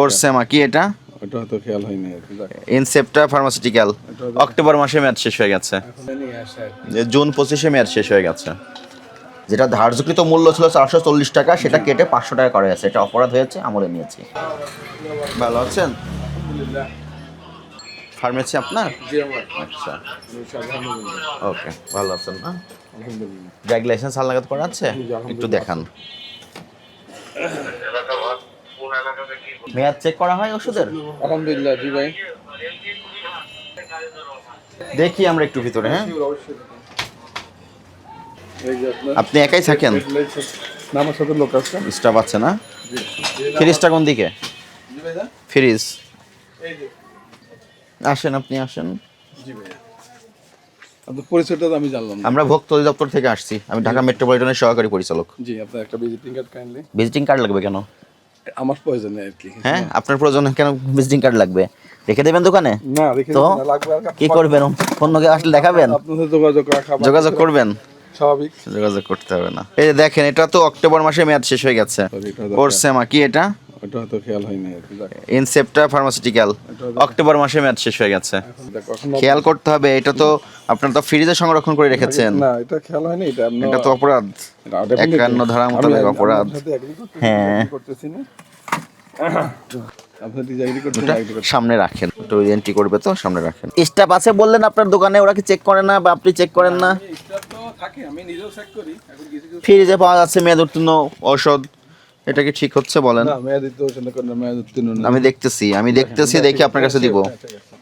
ওর। সেমা কি এটা? ওটা হয়তো খেয়াল হয়নি আর কি যাক। ইনসেপ্টা ফার্মাসিউটিক্যাল অক্টোবর মাসে মেয়াদ শেষ হয়ে গেছে। জুন পঁচিশে মেয়াদ শেষ হয়ে গেছে। যেটা ধার্যকৃত মূল্য ছিল চারশো চল্লিশ টাকা সেটা কেটে পাঁচশো টাকা করা গেছে এটা অপরাধ হয়েছে আমলে নিয়েছি। ভালো আছেন? ফার্মেসি আপনার? আচ্ছা। ওকে ভালো আছেন না? লাইসেন্স হালনাগাদ করা আছে? একটু দেখান। মেয়াদ চেক করা হয় ওষুধের? আলহামদুলিল্লাহ জি ভাই। দেখি আমরা একটু ভিতরে হ্যাঁ? আপনি একাই থাকেন? আমার সাথে লোক আছে? স্টাফ আছে না? ফ্রিজটা কোন দিকে? ফ্রিজ। আসেন আপনি আসেন। আপনার পরিচয়টা আমি জানলাম আমরা ভক্ত অধিদপ্তর থেকে আসছি। আমি ঢাকা মেট্রোপলিটনের সহকারী পরিচালক। জি আপনার একটা visiting card kindly visiting card লাগবে কেন? আমার প্রয়োজনে আর কি। হ্যাঁ? আপনার প্রয়োজনে কেন ভিজিটিং কার্ড লাগবে? রেখে দেবেন দোকানে? না রেখে তো? কি করবেন? অন্য কেউ আসলে দেখাবেন? যোগাযোগ রাখা যোগাযোগ করবেন? স্বাভাবিক। যোগাযোগ করতে হবে না। এই দেখেন এটা তো অক্টোবর মাসে মেয়াদ শেষ হয়ে গেছে। ওর সেমা কি এটা? ওটা হয়তো খেয়াল হয়নি আর কি যাক। ইনসেপ্টা ফার্মাসিউটিক্যাল অক্টোবর মাসে মেয়াদ শেষ হয়ে গেছে। খেয়াল করতে হবে এটা তো আপনার তো ফ্রিজে সংরক্ষণ করে রেখেছেন। না এটা খেয়াল হয়নি এটা আপনার এটা তো অপরাধ। একান্ন আমি- মোতাবেক অপরাধ। হ্যাঁ। করতেছি না। সামনে রাখেন। একটু এন্ট্রি করবে তো সামনে রাখেন। স্টাফ আছে বললেন আপনার দোকানে ওরা কি চেক করে না বা আপনি চেক করেন না? তো ফ্রিজে পাওয়া যাচ্ছে মেয়াদ উত্তীর্ণ ঔষধ। এটা কি ঠিক হচ্ছে বলেন? আমি দেখতেছি আমি দেখতেছি দেখে আপনার কাছে দিব হ্যাঁ, ঠিক আছে।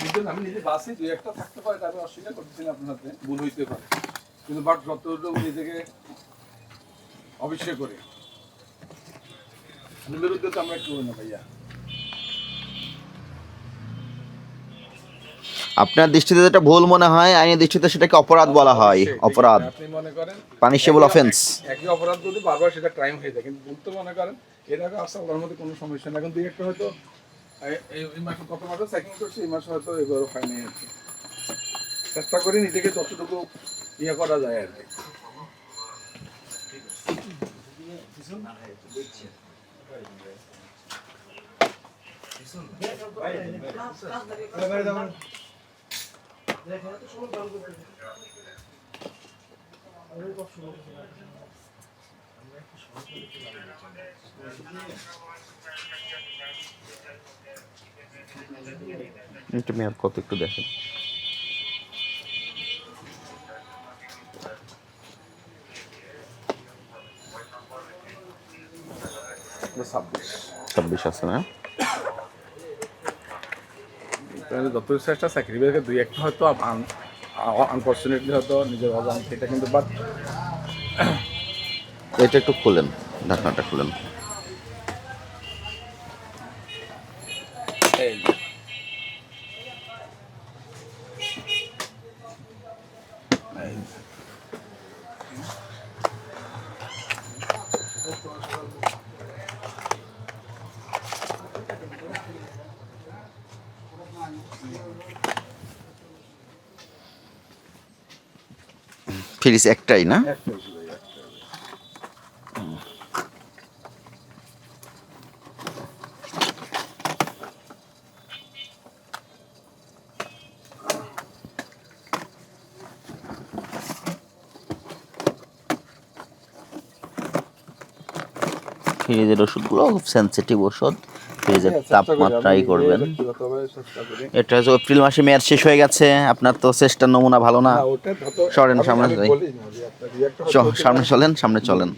বুঝলেন, আমি নিজে বাসি দুই একটা থাকতে পারে আমি অস্বীকার করতেছি না আপনার ভুল হইতে পারে। কিন্তু বাট যতটুকু নিজেকে অবশ্যই করে। বিরুদ্ধে তো আমরা একটু না ভাইয়া। আপনার দৃষ্টিতে যেটা ভুল মনে হয় আইনের দৃষ্টিতে সেটাকে অপরাধ বলা হয় অপরাধ। আপনি মনে করেন পানিশেবল অফেন্স একই অপরাধ যদি বারবার সেটা ক্রাইম হয়ে যায় কিন্তু ভুল তো মনে করেন এর আগে আসলে ওর মধ্যে কোনো সমস্যা না কিন্তু একটা হয়তো এই- মাসে কত মাসে চেকিং করছি, এই হয়তো এবারও হয়নি আর চেষ্টা করি নিজেকে যতটুকু ইয়ে করা যায় আর কি। একটু মেয়াদ কত একটু দেখেন। ছাব্বিশ আছে না? দুই একটা হয়তো আনফর্চুনেটলি হয়তো নিজের অজান্তে এটা কিন্তু বাট এটা একটু খুলেন ঢাকনাটা খুলেন। ফ্রিজ একটাই না? ফ্রিজের ওষুধগুলো খুব সেন্সিটিভ ওষুধ ফ্রিজের হ্যাঁ, তাপমাত্রাই করবেন। এটা হচ্ছে এপ্রিল মাসে মেয়াদ শেষ হয়ে গেছে আপনার তো চেষ্টার নমুনা ভালো না। যত- সরেন, সামনে সামনে চলেন সামনে চলেন।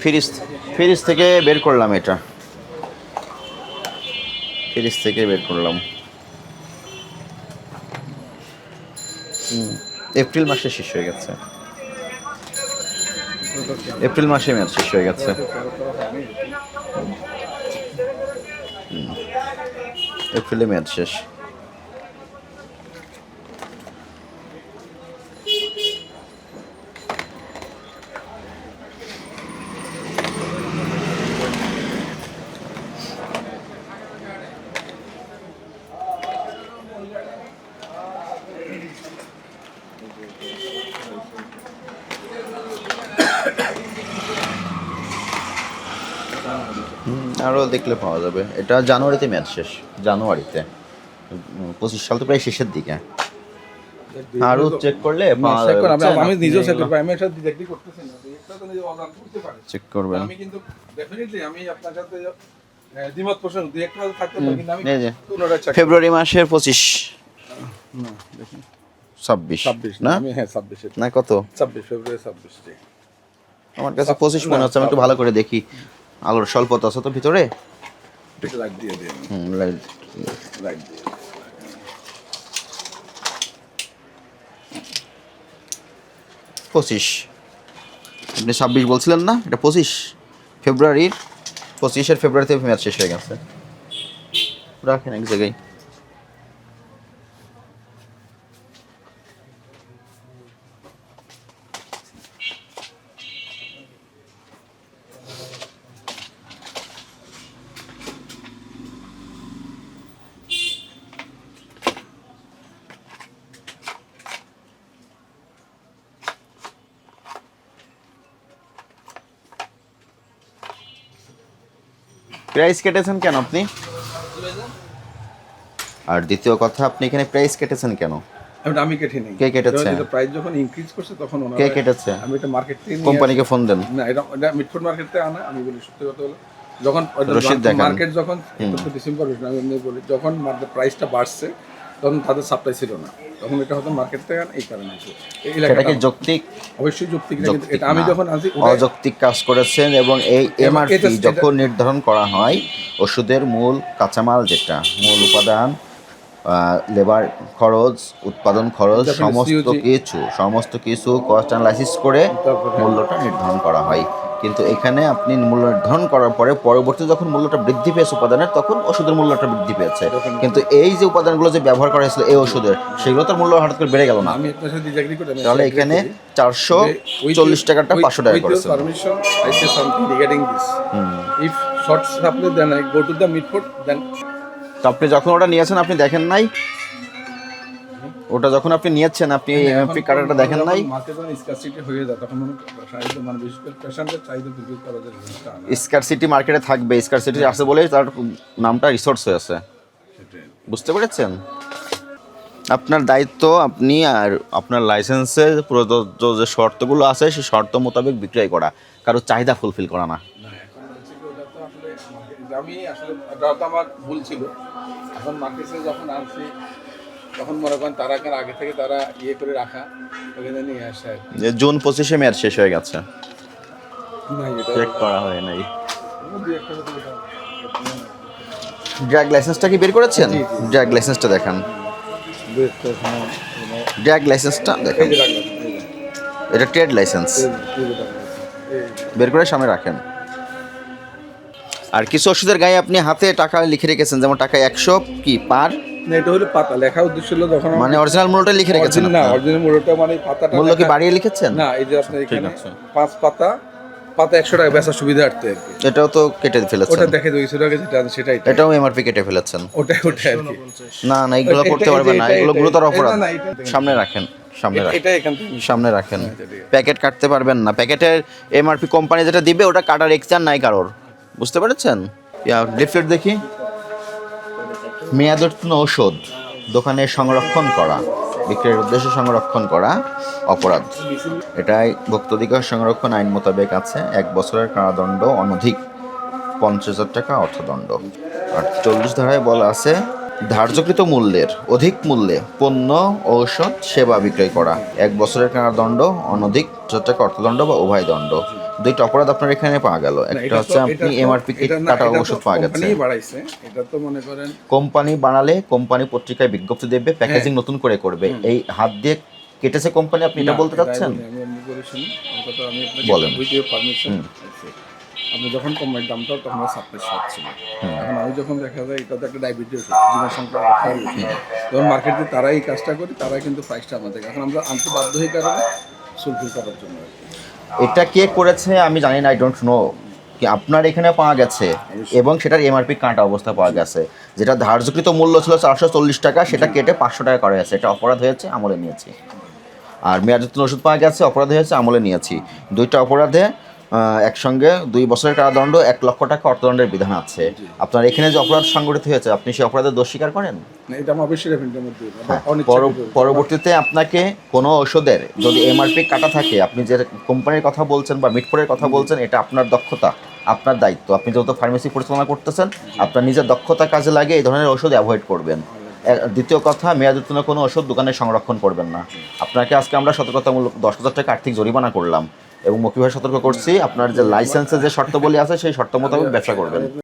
ফ্রিজ ফ্রিজ থেকে বের করলাম এটা। ফ্রিজ থেকে বের করলাম। এপ্রিল মাসে শেষ হয়ে গেছে। এপ্রিল মাসে ম্যাচ শেষ হয়ে গেছে। এপ্রিলে ম্যাচ শেষ। আরও দেখলে পাওয়া যাবে। এটা জানুয়ারিতে ম্যাচ শেষ জানুয়ারিতে। পঁচিশ সাল তো প্রায় শেষের দিকে। আরও চেক করলে করো, আমি- নিজেও চেক করব আমি এটা করতেছি না তো তো নিজে অজান করতে পারে। চেক করবেন। আমি কিন্তু ডেফিনেটলি আমি আপনার সাথে দ্বিমত পোষণ দুই একটা থাকতে পারে কিন্তু আমি পুনরায় check ফেব্রুয়ারি মাসের না, দেখুন। আমি হ্যাঁ ছাব্বিশ এটা। না কত? ছাব্বিশ ফেব্রুয়ারি ছাব্বিশ ঠিক। আমার কাছে পঁচিশ মনে হচ্ছে আমি একটু ভালো করে দেখি। আলোর স্বল্পতা আছে তো ভিতরে? লাইট দিয়ে দিই লাইট লাইট দিয়ে পঁচিশ। আপনি ছাব্বিশ বলছিলেন না? এটা পঁচিশ। ফেব্রুয়ারির পঁচিশের ফেব্রুয়ারিতে ম্যাচ শেষ হয়ে গেছে। রাখেন এক জায়গায়। প্রাইস কেটেছেন কেন আপনি? আর দ্বিতীয় কথা আপনি এখানে প্রাইস কেটেছেন কেন? আমি কেটে নেই। কে কেটেছে? প্রাইস যখন ইনক্রিজ করছে তখন কে কেটেছে? আমি এটা মার্কেট থেকে কোম্পানিকে ফোন দেন। না এটা এটা মিটফুড মার্কেট থেকে আনা আমি বলি সত্যি কথা যখন মার্কেট যখন ডিসেম্বর মাসে, আমি বলি যখন প্রাইসটা বাড়ছে তখন তাদের সাপ্লাই ছিল না। তখন এটা হয়তো মার্কেট থেকে এই কারণে হয়েছে। এই কি যৌক্তিক? অবশ্যই যৌক্তিক এটা আমি যখন অযৌক্তিক কাজ করেছেন এবং এই এমআরপি যখন নির্ধারণ করা হয় ওষুধের মূল কাঁচামাল যেটা মূল উপাদান লেবার খরচ উৎপাদন খরচ সমস্ত কিছু সমস্ত কিছু কস্ট অ্যানালাইসিস করে মূল্যটা নির্ধারণ করা হয়। কিন্তু এখানে আপনি মূল্য নির্ধারণ করার পরে পরবর্তী যখন মূল্যটা বৃদ্ধি পেয়েছে উপাদানের তখন ওষুধের মূল্যটা বৃদ্ধি পেয়েছে। কিন্তু এই যে উপাদানগুলো যে ব্যবহার করা হয়েছিল এই ওষুধের সেগুলো তো মূল্য হঠাৎ করে বেড়ে গেল না। তাহলে এখানে চারশো চল্লিশ টাকাটা পাঁচশো টাকা করেছে। তো আপনি যখন ওটা নিয়েছেন আপনি দেখেন নাই ওটা যখন আপনি নিয়েছেন আপনি এমপি কার্ডটা দেখেন নাই? যখন হয়ে যায় তখন মনে মানে বিশেষ করে পেশেন্টের চাহিদা fulfill করা যায় জিনিসটা আনা। স্কার সিটি মার্কেটে থাকবে। স্কার সিটি আছে বলেই তার নামটা রিসোর্স হয়ে আছে। বুঝতে পেরেছেন? আপনার দায়িত্ব আপনি আর আপনার লাইসেন্সে প্রযোজ্য যে শর্তগুলো আছে সেই শর্ত মোতাবেক বিক্রয় করা। কারও চাহিদা ফুলফিল করা না। আমি আসলে আমার ভুল ছিল। এখন মার্কেটে যখন আনছি তখন মনে করেন তারা কেন আগে থেকে তারা ইয়ে করে রাখা ওখানে নিয়ে আসে আর যে জুন পঁচিশে মেয়াদ শেষ হয়ে গেছে। চেক করা হয় নাই। ড্র্যাগ লাইসেন্সটা কি বের করেছেন? জি। লাইসেন্সটা দেখান। ড্র্যাগ লাইসেন্সটা দেখান। এটা ট্রেড লাইসেন্স বের করে সামনে রাখেন। আর কিছু ওষুধের গায়ে আপনি হাতে টাকা লিখে রেখেছেন যেমন টাকা একশো কি পার? এটা হলো পাতা। লেখা উদ্দেশ্য ছিল যখন মানে অরিজিনাল মূল্যটা লিখে রেখেছেন না অরিজিনাল মূল্যটা মানে পাতাটা মূল্য কি বাড়িয়ে লিখেছেন? না এই যে আপনার এখানে পাঁচ পাতা পাতা একশো টাকা বেচার সুবিধা আর কি। এটাও তো কেটে ফেলেছেন। ওটা দেখে দুইশো টাকা যেটা সেটাই এটাও এমআরপি কেটে ফেলেছেন। ওটাই ওটাই আর কি। না না এগুলো করতে পারবেন না। এগুলো গুরুতর অপরাধ। না, না, এটা- সামনে রাখেন সামনে রাখেন। এটা এখান সামনে রাখেন। প্যাকেট কাটতে পারবেন না। প্যাকেটের এমআরপি কোম্পানি যেটা দিবে ওটা কাটার এক্সচার নাই কারোর। বুঝতে পেরেছেন? লিফলেট দেখি। মেয়াদোত্তীর্ণ ঔষধ, দোকানে সংরক্ষণ করা, বিক্রয়ের উদ্দেশ্যে সংরক্ষণ করা অপরাধ। এটাই ভোক্তাধিকার সংরক্ষণ আইন মোতাবেক আছে। এক বছরের কারাদণ্ড, অনধিক পঞ্চাশ হাজার টাকা অর্থদণ্ড। আর চল্লিশ ধারায় বলা আছে, ধার্যকৃত মূল্যের, অধিক মূল্যে পণ্য, ঔষধ, সেবা বিক্রয় করা। এক বছরের কারাদণ্ড, অনধিক হাজার টাকা অর্থদণ্ড বা উভয় দণ্ড। দুইটা অপরাধ আপনার এখানে পাওয়া গেল। একটা হচ্ছে আপনি এমআরপি কাটা ওষুধ পাওয়া গেছে। বাড়াইছে। এটা তো মনে করেন কোম্পানি বানালে কোম্পানি পত্রিকায় বিজ্ঞপ্তি দেবে প্যাকেজিং নতুন করে করবে। এই হাত দিয়ে কেটেছে কোম্পানি আপনি এটা বলতে চাচ্ছেন? বলেন। আপনি যখন কমের দামটা তখন সাপ্লাই শর্ট ছিল। এখন আমি যখন দেখা যায় এটা তো একটা ডায়াবেটিস জীবন সংখ্যা তখন মার্কেটে তারা এই কাজটা করি তারা কিন্তু প্রাইসটা আমাদের। এখন আমরা আনতে বাধ্য হয়ে কারণে ফুলফিল করার জন্য। এটা কে করেছে আমি জানি না আই ডোন্ট নো কি আপনার এখানে পাওয়া গেছে এবং সেটার এমআরপি কাটা অবস্থা পাওয়া গেছে। যেটা ধার্যকৃত মূল্য ছিল চারশো চল্লিশ টাকা সেটা কেটে পাঁচশো টাকা করা গেছে এটা অপরাধ হয়েছে আমলে নিয়েছি। আর মেয়াদ ওষুধ পাওয়া গেছে অপরাধ হয়েছে আমলে নিয়েছি। দুইটা অপরাধে একসঙ্গে দুই বছরের কারাদণ্ড এক লক্ষ টাকা অর্থদণ্ডের বিধান আছে। আপনার এখানে যে অপরাধ সংগঠিত হয়েছে আপনি সেই অপরাধের দোষ স্বীকার করেন? হ্যাঁ, পরবর্তীতে আপনাকে কোনো ওষুধের যদি এমআরপি কাটা থাকে আপনি যে কোম্পানির কথা বলছেন বা মিটফোরের কথা বলছেন এটা আপনার দক্ষতা আপনার দায়িত্ব। আপনি যেহেতু ফার্মেসি পরিচালনা করতেছেন আপনার নিজের দক্ষতা কাজে লাগে এই ধরনের ওষুধ অ্যাভয়েড করবেন। দ্বিতীয় কথা মেয়াদ উত্তীর্ণ কোনো ওষুধ দোকানে সংরক্ষণ করবেন না। আপনাকে আজকে আমরা সতর্কতামূলক দশ হাজার টাকা আর্থিক জরিমানা করলাম। এবং মকিভাবে সতর্ক করছি, আপনার যে লাইসেন্সের যে শর্তাবলী আছে, সেই শর্ত মোতাবেক ব্যবসা করবেন।